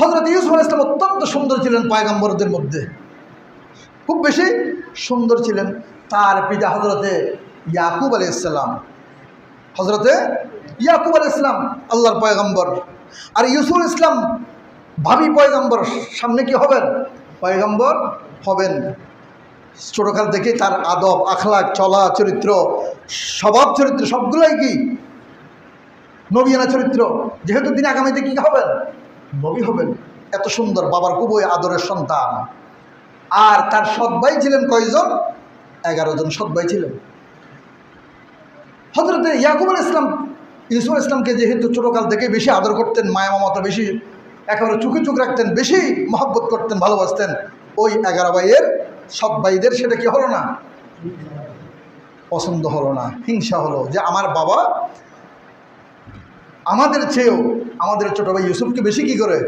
হজরত ইউসুফ আল ইসলাম অত্যন্ত সুন্দর ছিলেন পয়গম্বরদের মধ্যে। খুব বেশি সুন্দর ছিলেন তার পিতা হজরতে ইয়াকুব আলি ইসলাম হজরতে ইয়াকুব আলি ইসলাম আল্লাহর পয়গম্বর। আর ইউসুফ ইসলাম ভাবি পয়গম্বর, সামনে কি হবেন? পয়গম্বর হবেন। ছোটোকাল থেকে তার আদব আখলাক চলা, চরিত্র, স্বভাব চরিত্র সবগুলোই কি? নবীনা চরিত্র। যেহেতু তিনি আগামীতে কি হবেন? নবী হবেন। এত সুন্দর বাবার খুবই আদরের সন্তান। আর তার সৎ ভাই ছিলেন কয়জন? এগারো জন সৎ ভাই ছিলেন। হজরতে ইয়াকুব আল ইসলাম ইউসুফুল ইসলামকে যেহেতু ছোটোকাল থেকে বেশি আদর করতেন মায়া মমতা বেশি, একেবারে চুকে চুক রাখতেন, বেশি মহব্বত করতেন, ভালোবাসতেন, ওই এগারো ভাইয়ের সৎ ভাইদের সেটা কি হলো না? পছন্দ হলো না, হিংসা হলো যে আমার বাবা আমাদের চেয়েও আমাদের ছোটো ভাই ইউসুফকে বেশি কি করে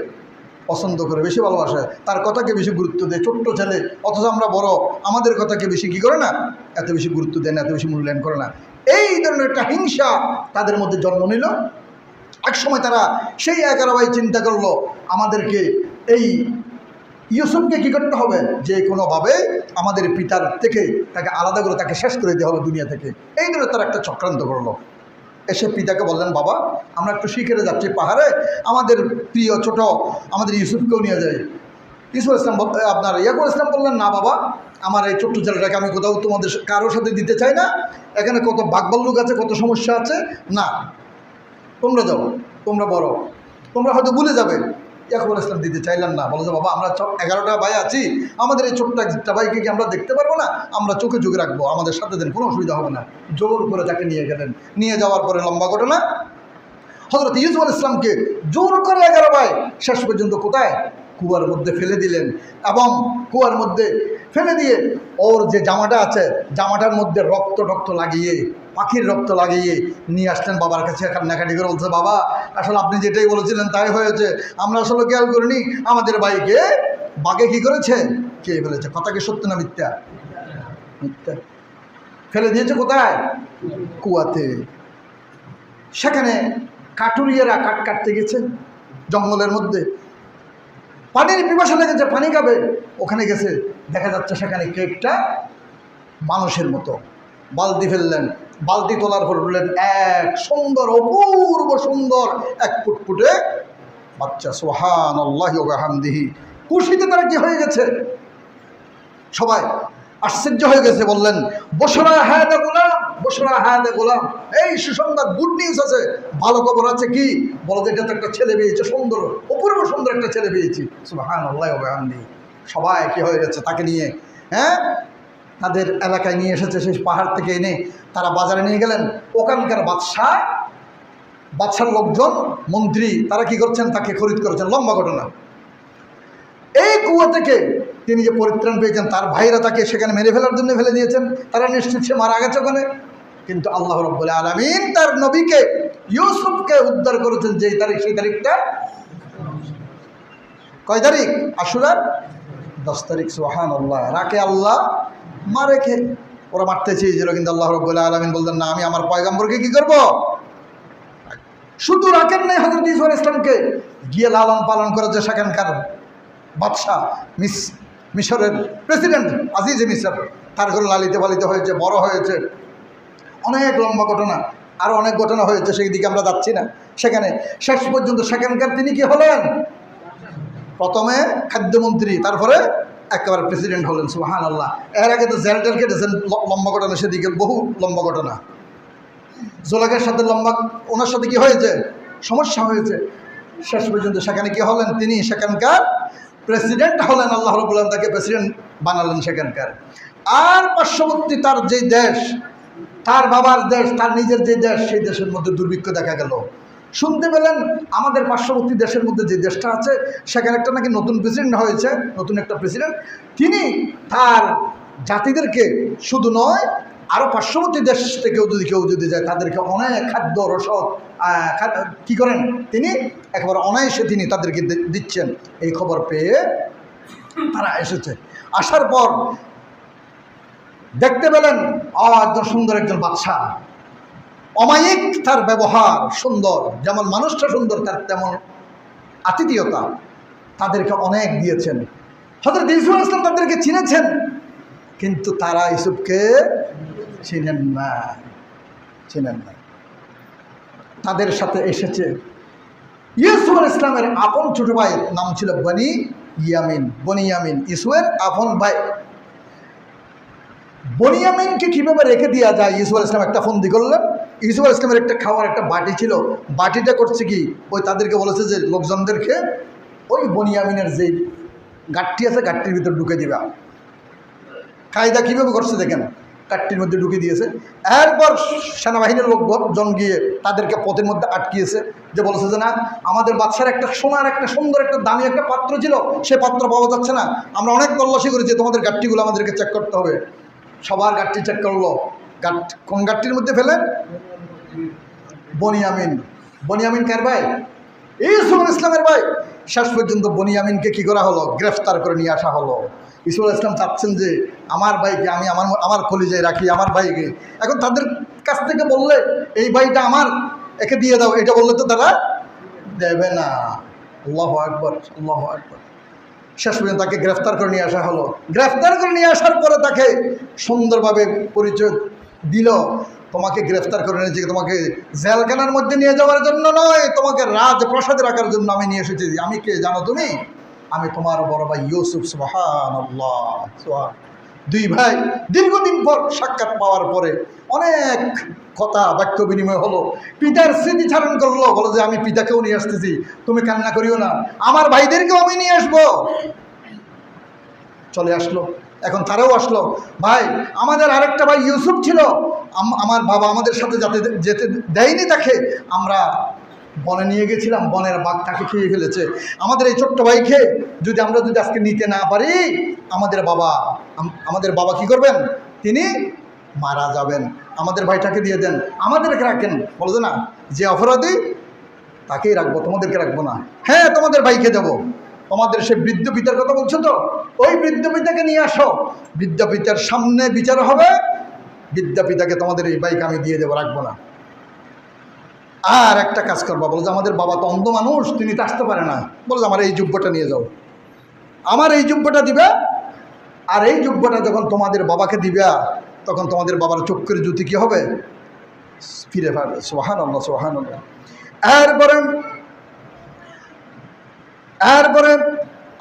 পছন্দ করে, বেশি ভালোবাসে? তার কথাকে বেশি গুরুত্ব দেয়। ছোট্ট ছেলে, অথচ আমরা বড়, আমাদের কথাকে বেশি কি করে না? এত বেশি গুরুত্ব দেয় না, এত বেশি মূল্যায়ন করে না। এই ধরনের একটা হিংসা তাদের মধ্যে জন্ম নিল। এক সময় তারা সেই এগারো ভাই চিন্তা করল, আমাদেরকে এই ইউসুফকে কী করতে হবে? যে কোনোভাবে আমাদের পিতার থেকে তাকে আলাদা করে তাকে শেষ করে দিতে হবে দুনিয়া থেকে। এই ধরনের তারা একটা চক্রান্ত করল। এসে পিতাকে বললেন, বাবা, আমরা একটু শিখেরে যাচ্ছি পাহাড়ে। আমাদের প্রিয় ছোট, আমাদের ইউসুফকেও নিয়ে যাই। ইসুফ ইসলাম আপনার ইয়াকুব ইসলাম বললেন, না, বাবা, আমার এই ছোট্ট ছেলেটাকে আমি কোথাও তোমাদের কারোর সাথে দিতে চাই না। এখানে কত বাকবাল্লুক আছে, কত সমস্যা আছে। না, তোমরা যাও, তোমরা বড়। তোমরা হয়তো ভুলে যাবে। ইয়াকুব ইসলাম দিতে চাইলেন না। বলো যে, বাবা, আমরা এগারোটা ভাই আছি, আমাদের এই ছোট্ট একটা ভাইকে কি আমরা দেখতে পারব না? আমরা চোখে চোখে রাখব, আমাদের সাথে দেন, কোনো অসুবিধা হবে না। জোর করে তাকে নিয়ে গেলেন। নিয়ে যাওয়ার পরে লম্বা ঘটনা হজরত ইউসুফ ইসলামকে জোর করে এগারো ভাই শেষ পর্যন্ত কোথায়? কুয়ার মধ্যে ফেলে দিলেন এবং কুয়ার মধ্যে ফেলে দিয়ে ওর যে জামাটা আছে, জামাটার মধ্যে রক্ত টক্ত লাগিয়ে পাখির রক্ত লাগিয়ে নিয়ে আসলেন বাবার কাছে কান্নাকাটি করে বলছে, বাবা, আসলে আপনি যেটাই বলেছিলেন তাই হয়েছে। আমরা আসলে খেয়াল করিনি, আমাদের ভাইকে বাঘে কি করেছে? কে ফেলেছে? কথা কি সত্য না মিথ্যা? মিথ্যা। ফেলে দিয়েছে কোথায়? কুয়াতে। সেখানে কাটুরিয়ারা কাট কাটতে গেছে জঙ্গলের মধ্যে। পানির পিপাসা লেগেছে, পানি খাবে। ওখানে গেছে, দেখা যাচ্ছে সেখানে কেকটা মানুষের মতো। বালতি ফেললেন। বালতি তোলার পর বললেন এক সুন্দর, অপূর্ব সুন্দর এক ফুটফুটে বাচ্চা সোহান আল্লাহ হামদিহি খুশিতে তারা কি হয়ে গেছে? সবাই আশ্চর্য হয়ে গেছে, বললেন, বসরা হ্যাঁ গোলাম, বসরা হ্যাঁ গোলাম। এই সুসংবাদ গুড নিউজ আছে। ভালো খবর আছে কি? বলো যে এটা তো একটা ছেলে পেয়েছে, সুন্দর, অপূর্ব সুন্দর একটা ছেলে পেয়েছি। সুবাহান আল্লাহ সবাই কি হয়ে গেছে তাকে নিয়ে? হ্যাঁ? তাদের এলাকায় নিয়ে এসেছে সেই পাহাড় থেকে এনে তারা বাজারে নিয়ে গেলেন। ওখানকার বাদশাহ, বাদশার লোকজন, মন্ত্রী, তারা কি করছেন? তাকে খরিদ করেছেন। লম্বা ঘটনা। এই কুয়া থেকে তিনি যে পরিত্রাণ পেয়েছেন, তার ভাইরা তাকে সেখানে মেরে ফেলার জন্য ফেলে দিয়েছেন। তারা নিশ্চিত সে মারা গেছে ওখানে। কিন্তু আল্লাহ রব্বুল আলমিন তার নবীকে, ইউসুফকে উদ্ধার করেছেন যেই তারিখ, সেই তারিখটা। কয় তারিখ? আশুরার দশ তারিখ সোহান আল্লাহ রাকে আল্লাহ মারে খে ওরা মারতে চেয়েছিল, কিন্তু আল্লাহ রব্বুল আলমিন বলতেন না, আমি আমার পয়গাম্বরকে কি করব? শুধু রাখেন নাই হজরত ইসুল ইসলামকে গিয়ে লালন পালন করেছে সেখানকার বাদশাহ, মিস মিশরের প্রেসিডেন্ট, আজিজ মিশর তার ঘরে লালিতে পালিত হয়েছে, বড় হয়েছে। অনেক লম্বা ঘটনা আরও অনেক ঘটনা হয়েছে সেই দিকে আমরা যাচ্ছি না। সেখানে শেষ পর্যন্ত সেখানকার তিনি কি হলেন? প্রথমে খাদ্যমন্ত্রী, তারপরে একেবারে প্রেসিডেন্ট হলেন সুহান আল্লাহ এর আগে তো জেল টেল কেটেছেন লম্বা ঘটনা সেদিকে, বহু লম্বা ঘটনা। জোলাকের সাথে লম্বা, ওনার সাথে কি হয়েছে? সমস্যা হয়েছে। শেষ পর্যন্ত সেখানে কি হলেন? তিনি সেখানকার প্রেসিডেন্ট হলেন, আল্লাহ রবুল্লাহ তাকে প্রেসিডেন্ট বানালেন সেখানকার। আর পার্শ্ববর্তী তার যেই দেশ, তার বাবার দেশ, তার নিজের যে দেশ, সেই দেশের মধ্যে দুর্ভিক্ষ দেখা গেল। শুনতে পেলেন আমাদের পার্শ্ববর্তী দেশের মধ্যে যে দেশটা আছে, সেখানে একটা নাকি নতুন প্রেসিডেন্ট হয়েছে, নতুন একটা প্রেসিডেন্ট তিনি তার জাতিদেরকে শুধু নয় আরও পার্শ্ববর্তী দেশ থেকেও যদি কেউ যদি যায়, তাদেরকে অনেক খাদ্য, রসদ কি করেন? তিনি একেবারে অনায়াসে তিনি তাদেরকে দিচ্ছেন। এই খবর পেয়ে তারা এসেছে। আসার পর দেখতে পেলেন একজন সুন্দর একজন বাচ্চা অমায়িক তার ব্যবহার সুন্দর, যেমন মানুষটা সুন্দর, তার তেমন আতিথীয়তা তাদেরকে অনেক দিয়েছেন। হজরত ইসুফ ইসলাম তাদেরকে চিনেছেন, কিন্তু তারা ইসুফকে চিনেন না চিনেন না। তাদের সাথে এসেছে ইউসুফ ইসলামের আপন ছোট ভাইয়ের নাম ছিল বনি ইয়ামিন বনি ইয়ামিন ইসুফের আপন ভাই। বনিয়ামিনকে কীভাবে রেখে দেওয়া যায়? ইসুফ ইসলাম একটা ফন্দি করলেন ইসুফ ইসলামের একটা খাওয়ার একটা বাটি ছিল। বাটিটা করছে কি? ওই তাদেরকে বলেছে যে, লোকজনদেরকে ওই বনিয়ামিনের যে গাঠটি আছে গাঠটির ভিতর ঢুকে দিবা। কায়দা কীভাবে করছে দেখেন? কাঠটির মধ্যে ঢুকে দিয়েছে। এরপর সেনাবাহিনীর লোক লোকজন গিয়ে তাদেরকে পথের মধ্যে আটকিয়েছে। যে বলেছে যে, না, আমাদের বাচ্চার একটা সোনার একটা সুন্দর একটা দামি একটা পাত্র ছিল, সে পাত্র পাওয়া যাচ্ছে না। আমরা অনেক তল্লাশি করেছি, তোমাদের গাঠটিগুলো আমাদেরকে চেক করতে হবে। সবার গাঠটি চেক করল। গাঠ কোন গাঠটির মধ্যে ফেলেন বনিয়ামিন। বনিয়ামিন কার ভাই? ইসুফ ইসলামের ভাই। শেষ পর্যন্ত বনিয়ামিনকে কি করা হলো? গ্রেফতার করে নিয়ে আসা হলো। ইসুফুল ইসলাম চাচ্ছেন যে আমার ভাইকে আমি আমার আমার কলিজায় রাখি, আমার ভাইকে। এখন তাদের কাছ থেকে বললে, এই ভাইটা আমার, একে দিয়ে দাও। এটা বললে তো তারা দেবে না। আল্লাহ আকবর আল্লাহ আকবর। শেষ পর্যন্ত তাকে গ্রেফতার করে নিয়ে আসা হলো। গ্রেফতার করে নিয়ে আসার পরে তাকে সুন্দরভাবে পরিচয় দিল, তোমাকে গ্রেফতার করে নিয়েছি, তোমাকে জেলখানার মধ্যে নিয়ে যাওয়ার জন্য নয়, তোমাকে রাজপ্রাসাদে রাখার জন্য আমি নিয়ে এসেছি। আমি কে জানো তুমি? আমি তোমার বড় ভাই ইউসুফ সুবাহান। দুই ভাই দীর্ঘদিন পর সাক্ষাৎ পাওয়ার পরে অনেক কথা বাক্য বিনিময় হলো। পিতার স্মৃতিচারণ করল, বলো যে আমি পিতাকেও নিয়ে আসতেছি, তুমি কান্না করিও না। আমার ভাইদেরকেও আমি নিয়ে আসব। চলে আসলো। এখন তারাও আসলো। ভাই, আমাদের আরেকটা ভাই ইউসুফ ছিল। আমার বাবা আমাদের সাথে যাতে যেতে দেয়নি তাকে, আমরা বনে নিয়ে গেছিলাম, বনের বাঘ তাকে খেয়ে ফেলেছে। আমাদের এই ছোট্ট ভাইকে যদি আমরা যদি আজকে নিতে না পারি, আমাদের বাবা আমাদের বাবা কি করবেন? তিনি মারা যাবেন। আমাদের ভাইটাকে দিয়ে দেন। আমাদেরকে রাখেন। বলছে না, যে অপরাধী, তাকেই রাখব, তোমাদেরকে রাখব না। হ্যাঁ তোমাদের ভাইকে দেবো। তোমাদের সে বৃদ্ধ পিতার কথা বলছো তো? ওই বৃদ্ধ পিতাকে নিয়ে আসো। বৃদ্ধ পিতার সামনে বিচার হবে। বৃদ্ধ পিতাকে তোমাদের এই বাইক আমি দিয়ে দেবো, রাখব না। আর একটা কাজ করবা, বলো যে আমাদের বাবা তো অন্ধ মানুষ, তিনি তো আসতে পারে না। বলো আমার এই যোগ্যটা নিয়ে যাও। আমার এই যোগ্যটা দিবে। আর এই যোগ্যটা যখন তোমাদের বাবাকে দিবে, তখন তোমাদের বাবার চক্ষুর জ্যোতি কি হবে? ফিরে পাবে। সোহান আল্লাহ সোহান আল্লাহ এরপরে এরপরে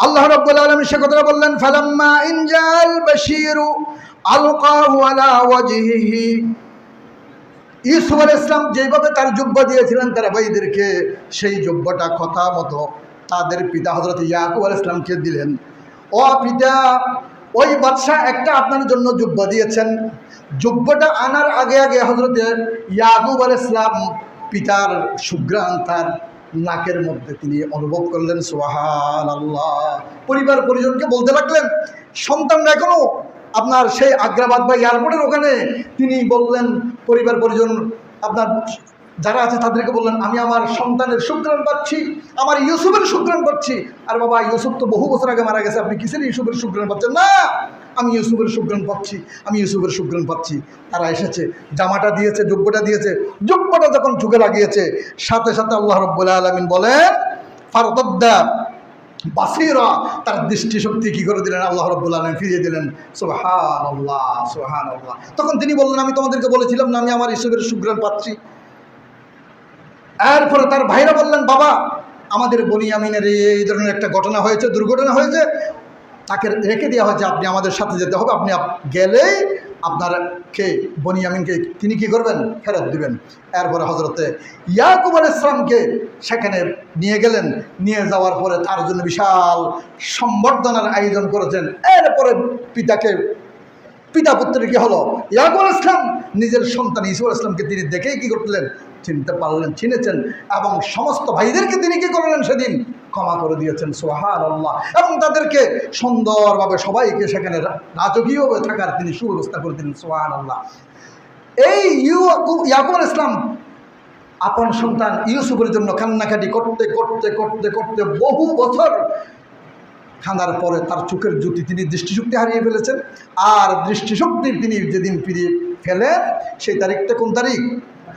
আল্লাহ রাব্বুল আলামিন সে কথাটা বললেন, ফালাম্মা ইনজাল বাশীরু আলকাহু আলা ওয়াজহিহি। ইউসুফ আলাইহিস ইসলাম যেভাবে তার জুব্বা দিয়েছিলেন তার ভাইদেরকে, সেই জুব্বাটা কথা মতো তাদের পিতা হজরত ইয়াকুব আলাইহিস ইসলামকে দিলেন। ও পিতা, ওই বাদশাহ একটা আপনার জন্য জুব্বা দিয়েছেন। জুব্বাটা আনার আগে আগে হজরত ইয়াকুব আলাইহিস ইসলাম পিতার সুগ্রাণ তার নাকের মধ্যে তিনি অনুভব করলেন সোহান আল্লাহ পরিবার পরিজনকে বলতে লাগলেন সন্তানরা এখনও আপনার সেই আগ্রাবাদ বা এয়ারপোর্টের ওখানে? তিনি বললেন, পরিবার পরিজন, আপনার যারা আছে তাদেরকে বললেন, আমি আমার সন্তানের সুগ্রাণ পাচ্ছি, আমার ইউসুফের সুগ্রাণ পাচ্ছি। আর বাবা, ইউসুফ তো বহু বছর আগে মারা গেছে, আপনি কিসের ইউসুফের সুগ্রাণ পাচ্ছেন? না আমি ইউসুফের সুগ্রাণ পাচ্ছি, আমি ইউসুফের সুগ্রাণ পাচ্ছি। তারা এসেছে, জামাটা দিয়েছে যোগ্যটা দিয়েছে। যোগ্যটা যখন চুকে লাগিয়েছে, সাথে সাথে আল্লাহ রব্বুল আলমিন বলেন ফারদা বাসিরা, তার দৃষ্টিশক্তি কি করে দিলেন? আল্লাহ রব্বুল আলম ফিরিয়ে দিলেন সোহান আল্লাহ সোহান আল্লাহ তখন তিনি বললেন, আমি তোমাদেরকে বলেছিলাম না, আমি আমার ইসুফের সুগ্রাণ পাচ্ছি। এরপরে তার ভাইরা বললেন, বাবা, আমাদের বনি আমিনের এই এই ধরনের একটা ঘটনা হয়েছে, দুর্ঘটনা হয়েছে। তাকে রেখে দেওয়া হয়েছে, আপনি আমাদের সাথে যেতে হবে। আপনি আপ- গেলেই আপনারকে বনিয়ামিনকে তিনি কি করবেন? ফেরত দিবেন। এরপরে হজরতে ইয়াকুব আল ইসলামকে সেখানে নিয়ে গেলেন। নিয়ে যাওয়ার পরে তার জন্য বিশাল সম্বর্ধনার আয়োজন করেছেন। এরপরে পিতাকে পিতা পুত্রের কি হলো? ইয়াকুব আল ইসলাম নিজের সন্তান ইসুল ইসলামকে তিনি দেখেই কি করলেন? চিনতে পারলেন, চিনেছেন এবং সমস্ত ভাইদেরকে তিনি কি করলেন সেদিন? ক্ষমা করে দিয়েছেন সোহান আল্লাহ এবং তাদেরকে সুন্দরভাবে সবাইকে সেখানে রাজকীয়ভাবে থাকার তিনি সুব্যবস্থা করে দিলেন সোহান আল্লাহ এই ইয়াকুব ইসলাম আপন সন্তান ইউসুফের জন্য কান্নাকাটি করতে করতে করতে করতে বহু বছর খাঁদার পরে তার চোখের জ্যোতি তিনি দৃষ্টিশক্তি হারিয়ে ফেলেছেন। আর দৃষ্টিশক্তি তিনি যেদিন ফিরিয়ে ফেলেন, সেই তারিখটা কোন তারিখ?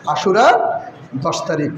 আশুরার দশ তারিখ।